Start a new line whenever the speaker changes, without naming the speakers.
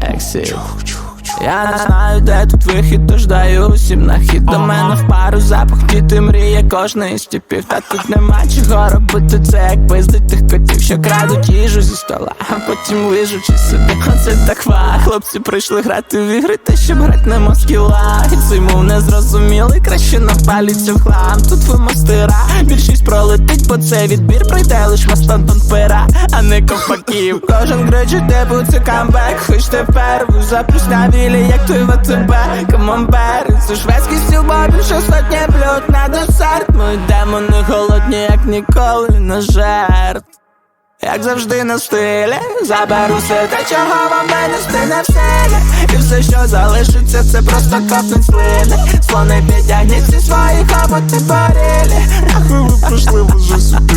таксі. Я не знаю, де тут вихід, тож даю усім нахід До мене в пару запах діти мріє кожної із типів Та тут нема чого робити це, як пиздить тих котів, що крадуть їжу зі стола, а потім вижучи собі. Оце так ва, хлопці прийшли грати в ігри, та щоб грати на москіла І цей мов не зрозуміли, краще напалються в хлам. Тут ви мастера, більшість пролетить, бо це відбір пройде лиш мастантон пера, не ковпаків Кожен кричить, був це камбек, хоч тепер ви запруснявілі, як той ВТБ Камамбер, це шведський стіл, більше сотні блюд на десерт. Ми демони голодні, як ніколи на жертв. Як завжди на стилі, заберу все те, чого вам не нести не в І все, що залишиться, це просто капнуть слини. Слони підтягніть всі свої хоботи порілі. Нахуй ви прийшли, вже собі